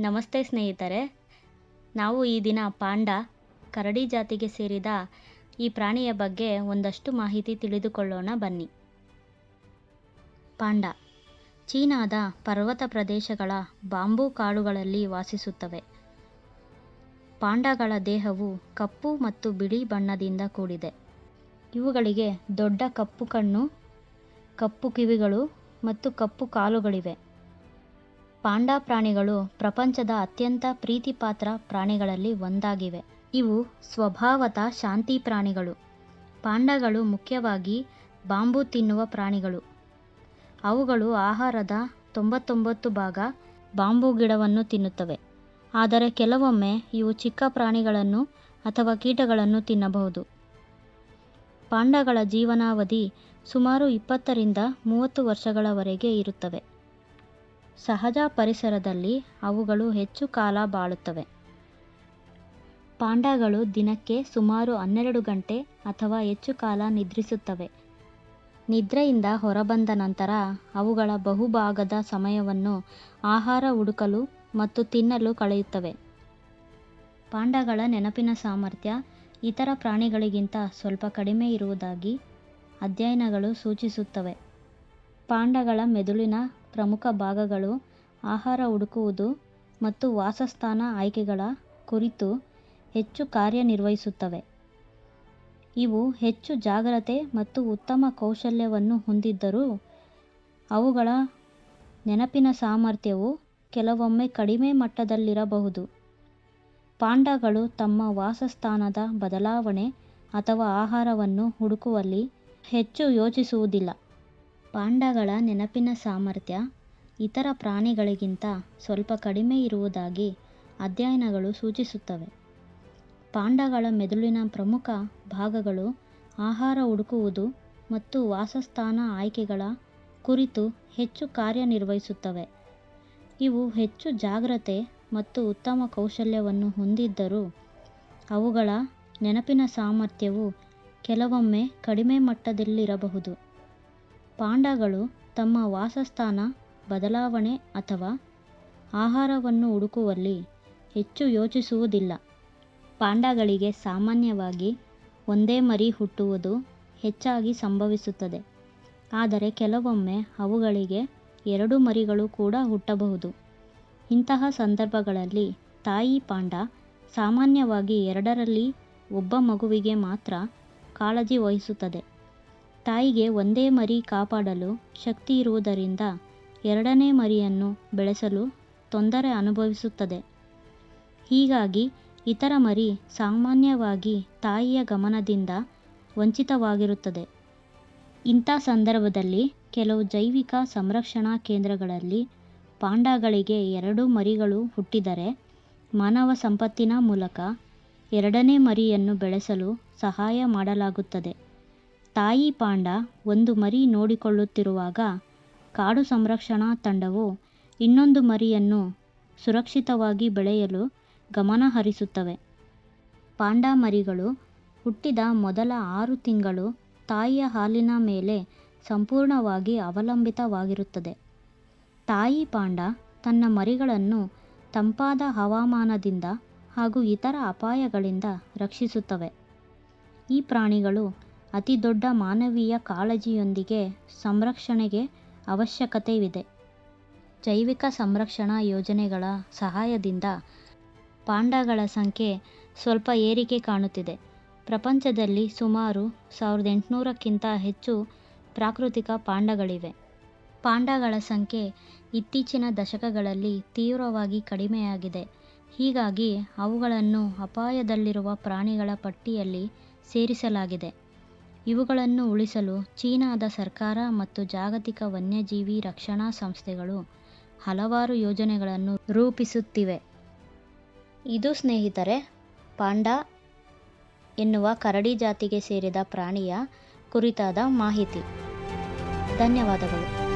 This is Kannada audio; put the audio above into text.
ನಮಸ್ತೆ ಸ್ನೇಹಿತರೆ. ನಾವು ಈ ದಿನ ಪಾಂಡ, ಕರಡಿ ಜಾತಿಗೆ ಸೇರಿದ ಈ ಪ್ರಾಣಿಯ ಬಗ್ಗೆ ಒಂದಷ್ಟು ಮಾಹಿತಿ ತಿಳಿದುಕೊಳ್ಳೋಣ ಬನ್ನಿ. ಪಾಂಡ, ಚೀನಾದ ಪರ್ವತ ಪ್ರದೇಶಗಳ ಬಾಂಬು ಕಾಡುಗಳಲ್ಲಿ ವಾಸಿಸುತ್ತವೆ. ಪಾಂಡಗಳ ದೇಹವು ಕಪ್ಪು ಮತ್ತು ಬಿಳಿ ಬಣ್ಣದಿಂದ ಕೂಡಿದೆ. ಇವುಗಳಿಗೆ ದೊಡ್ಡ ಕಪ್ಪು ಕಣ್ಣು, ಕಪ್ಪು ಕಿವಿಗಳು ಮತ್ತು ಕಪ್ಪು ಕಾಲುಗಳಿವೆ. ಪಾಂಡಾ ಪ್ರಾಣಿಗಳು ಪ್ರಪಂಚದ ಅತ್ಯಂತ ಪ್ರೀತಿಪಾತ್ರ ಪ್ರಾಣಿಗಳಲ್ಲಿ ಒಂದಾಗಿವೆ. ಇವು ಸ್ವಭಾವತ ಶಾಂತಿ ಪ್ರಾಣಿಗಳು. ಪಾಂಡಗಳು ಮುಖ್ಯವಾಗಿ ಬಾಂಬು ತಿನ್ನುವ ಪ್ರಾಣಿಗಳು. ಅವುಗಳು ಆಹಾರದ ತೊಂಬತ್ತೊಂಬತ್ತು ಭಾಗ ಬಾಂಬು ಗಿಡವನ್ನು ತಿನ್ನುತ್ತವೆ. ಆದರೆ ಕೆಲವೊಮ್ಮೆ ಇವು ಚಿಕ್ಕ ಪ್ರಾಣಿಗಳನ್ನು ಅಥವಾ ಕೀಟಗಳನ್ನು ತಿನ್ನಬಹುದು. ಪಾಂಡಗಳ ಜೀವನಾವಧಿ ಸುಮಾರು ಇಪ್ಪತ್ತರಿಂದ ಮೂವತ್ತು ವರ್ಷಗಳವರೆಗೆ ಇರುತ್ತವೆ. ಸಹಜ ಪರಿಸರದಲ್ಲಿ ಅವುಗಳು ಹೆಚ್ಚು ಕಾಲ ಬಾಳುತ್ತವೆ. ಪಾಂಡಾಗಳು ದಿನಕ್ಕೆ ಸುಮಾರು ಹನ್ನೆರಡು ಗಂಟೆ ಅಥವಾ ಹೆಚ್ಚು ಕಾಲ ನಿದ್ರಿಸುತ್ತವೆ. ನಿದ್ರೆಯಿಂದ ಹೊರಬಂದ ನಂತರ ಅವುಗಳ ಬಹುಭಾಗದ ಸಮಯವನ್ನು ಆಹಾರ ಹುಡುಕಲು ಮತ್ತು ತಿನ್ನಲು ಕಳೆಯುತ್ತವೆ. ಪಾಂಡಗಳ ನೆನಪಿನ ಸಾಮರ್ಥ್ಯ ಇತರ ಪ್ರಾಣಿಗಳಿಗಿಂತ ಸ್ವಲ್ಪ ಕಡಿಮೆ ಇರುವುದಾಗಿ ಅಧ್ಯಯನಗಳು ಸೂಚಿಸುತ್ತವೆ. ಪಾಂಡಗಳ ಮೆದುಳಿನ ಪ್ರಮುಖ ಭಾಗಗಳು ಆಹಾರ ಹುಡುಕುವುದು ಮತ್ತು ವಾಸಸ್ಥಾನ ಆಯ್ಕೆಗಳ ಕುರಿತು ಹೆಚ್ಚು ಕಾರ್ಯನಿರ್ವಹಿಸುತ್ತವೆ. ಇವು ಹೆಚ್ಚು ಜಾಗ್ರತೆ ಮತ್ತು ಉತ್ತಮ ಕೌಶಲ್ಯವನ್ನು ಹೊಂದಿದ್ದರೂ ಅವುಗಳ ನೆನಪಿನ ಸಾಮರ್ಥ್ಯವು ಕೆಲವೊಮ್ಮೆ ಕಡಿಮೆ ಮಟ್ಟದಲ್ಲಿರಬಹುದು. ಪಾಂಡಗಳು ತಮ್ಮ ವಾಸಸ್ಥಾನದ ಬದಲಾವಣೆ ಅಥವಾ ಆಹಾರವನ್ನು ಹುಡುಕುವಲ್ಲಿ ಹೆಚ್ಚು ಯೋಚಿಸುವುದಿಲ್ಲ. ಪಾಂಡಗಳ ನೆನಪಿನ ಸಾಮರ್ಥ್ಯ ಇತರ ಪ್ರಾಣಿಗಳಿಗಿಂತ ಸ್ವಲ್ಪ ಕಡಿಮೆ ಇರುವುದಾಗಿ ಅಧ್ಯಯನಗಳು ಸೂಚಿಸುತ್ತವೆ. ಪಾಂಡಗಳ ಮೆದುಳಿನ ಪ್ರಮುಖ ಭಾಗಗಳು ಆಹಾರ ಹುಡುಕುವುದು ಮತ್ತು ವಾಸಸ್ಥಾನ ಆಯ್ಕೆಗಳ ಕುರಿತು ಹೆಚ್ಚು ಕಾರ್ಯನಿರ್ವಹಿಸುತ್ತವೆ. ಇವು ಹೆಚ್ಚು ಜಾಗ್ರತೆ ಮತ್ತು ಉತ್ತಮ ಕೌಶಲ್ಯವನ್ನು ಹೊಂದಿದ್ದರೂ ಅವುಗಳ ನೆನಪಿನ ಸಾಮರ್ಥ್ಯವು ಕೆಲವೊಮ್ಮೆ ಕಡಿಮೆ ಮಟ್ಟದಲ್ಲಿರಬಹುದು. ಪಾಂಡಗಳು ತಮ್ಮ ವಾಸಸ್ಥಾನ, ಬದಲಾವಣೆ ಅಥವಾ ಆಹಾರವನ್ನು ಹುಡುಕುವಲ್ಲಿ ಹೆಚ್ಚು ಯೋಚಿಸುವುದಿಲ್ಲ. ಪಾಂಡಗಳಿಗೆ ಸಾಮಾನ್ಯವಾಗಿ ಒಂದೇ ಮರಿ ಹುಟ್ಟುವುದು ಹೆಚ್ಚಾಗಿ ಸಂಭವಿಸುತ್ತದೆ. ಆದರೆ ಕೆಲವೊಮ್ಮೆ ಅವುಗಳಿಗೆ ಎರಡು ಮರಿಗಳು ಕೂಡ ಹುಟ್ಟಬಹುದು. ಇಂತಹ ಸಂದರ್ಭಗಳಲ್ಲಿ ತಾಯಿ ಪಾಂಡ ಸಾಮಾನ್ಯವಾಗಿ ಎರಡರಲ್ಲಿ ಒಬ್ಬ ಮಗುವಿಗೆ ಮಾತ್ರ ಕಾಳಜಿ ವಹಿಸುತ್ತದೆ. ತಾಯಿಗೆ ಒಂದೇ ಮರಿ ಕಾಪಾಡಲು ಶಕ್ತಿ ಇರುವುದರಿಂದ ಎರಡನೇ ಮರಿಯನ್ನು ಬೆಳೆಸಲು ತೊಂದರೆ ಅನುಭವಿಸುತ್ತದೆ. ಹೀಗಾಗಿ ಇತರ ಮರಿ ಸಾಮಾನ್ಯವಾಗಿ ತಾಯಿಯ ಗಮನದಿಂದ ವಂಚಿತವಾಗಿರುತ್ತದೆ. ಇಂಥ ಸಂದರ್ಭದಲ್ಲಿ ಕೆಲವು ಜೈವಿಕ ಸಂರಕ್ಷಣಾ ಕೇಂದ್ರಗಳಲ್ಲಿ ಪಾಂಡಾಗಳಿಗೆ ಎರಡು ಮರಿಗಳು ಹುಟ್ಟಿದರೆ ಮಾನವ ಸಂಪತ್ತಿನ ಮೂಲಕ ಎರಡನೇ ಮರಿಯನ್ನು ಬೆಳೆಸಲು ಸಹಾಯ ಮಾಡಲಾಗುತ್ತದೆ. ತಾಯಿ ಪಾಂಡ ಒಂದು ಮರಿ ನೋಡಿಕೊಳ್ಳುತ್ತಿರುವಾಗ ಕಾಡು ಸಂರಕ್ಷಣಾ ತಂಡವು ಇನ್ನೊಂದು ಮರಿಯನ್ನು ಸುರಕ್ಷಿತವಾಗಿ ಬೆಳೆಯಲು ಗಮನ ಹರಿಸುತ್ತವೆ. ಪಾಂಡ ಮರಿಗಳು ಹುಟ್ಟಿದ ಮೊದಲ ಆರು ತಿಂಗಳು ತಾಯಿಯ ಹಾಲಿನ ಮೇಲೆ ಸಂಪೂರ್ಣವಾಗಿ ಅವಲಂಬಿತವಾಗಿರುತ್ತದೆ. ತಾಯಿ ಪಾಂಡ ತನ್ನ ಮರಿಗಳನ್ನು ತಂಪಾದ ಹವಾಮಾನದಿಂದ ಹಾಗೂ ಇತರ ಅಪಾಯಗಳಿಂದ ರಕ್ಷಿಸುತ್ತವೆ. ಈ ಪ್ರಾಣಿಗಳು ಅತಿ ದೊಡ್ಡ ಮಾನವೀಯ ಕಾಳಜಿಯೊಂದಿಗೆ ಸಂರಕ್ಷಣೆಗೆ ಅವಶ್ಯಕತೆಯಿದೆ. ಜೈವಿಕ ಸಂರಕ್ಷಣಾ ಯೋಜನೆಗಳ ಸಹಾಯದಿಂದ ಪಾಂಡಗಳ ಸಂಖ್ಯೆ ಸ್ವಲ್ಪ ಏರಿಕೆ ಕಾಣುತ್ತಿದೆ. ಪ್ರಪಂಚದಲ್ಲಿ ಸುಮಾರು ಸಾವಿರದ ಎಂಟುನೂರಕ್ಕಿಂತ ಹೆಚ್ಚು ಪ್ರಾಕೃತಿಕ ಪಾಂಡಗಳಿವೆ. ಪಾಂಡಗಳ ಸಂಖ್ಯೆ ಇತ್ತೀಚಿನ ದಶಕಗಳಲ್ಲಿ ತೀವ್ರವಾಗಿ ಕಡಿಮೆಯಾಗಿದೆ. ಹೀಗಾಗಿ ಅವುಗಳನ್ನು ಅಪಾಯದಲ್ಲಿರುವ ಪ್ರಾಣಿಗಳ ಪಟ್ಟಿಯಲ್ಲಿ ಸೇರಿಸಲಾಗಿದೆ. ಇವುಗಳನ್ನು ಉಳಿಸಲು ಚೀನಾದ ಸರ್ಕಾರ ಮತ್ತು ಜಾಗತಿಕ ವನ್ಯಜೀವಿ ರಕ್ಷಣಾ ಸಂಸ್ಥೆಗಳು ಹಲವಾರು ಯೋಜನೆಗಳನ್ನು ರೂಪಿಸುತ್ತಿವೆ. ಇದು ಸ್ನೇಹಿತರೆ, ಪಾಂಡಾ ಎನ್ನುವ ಕರಡಿ ಜಾತಿಗೆ ಸೇರಿದ ಪ್ರಾಣಿಯ ಕುರಿತಾದ ಮಾಹಿತಿ. ಧನ್ಯವಾದಗಳು.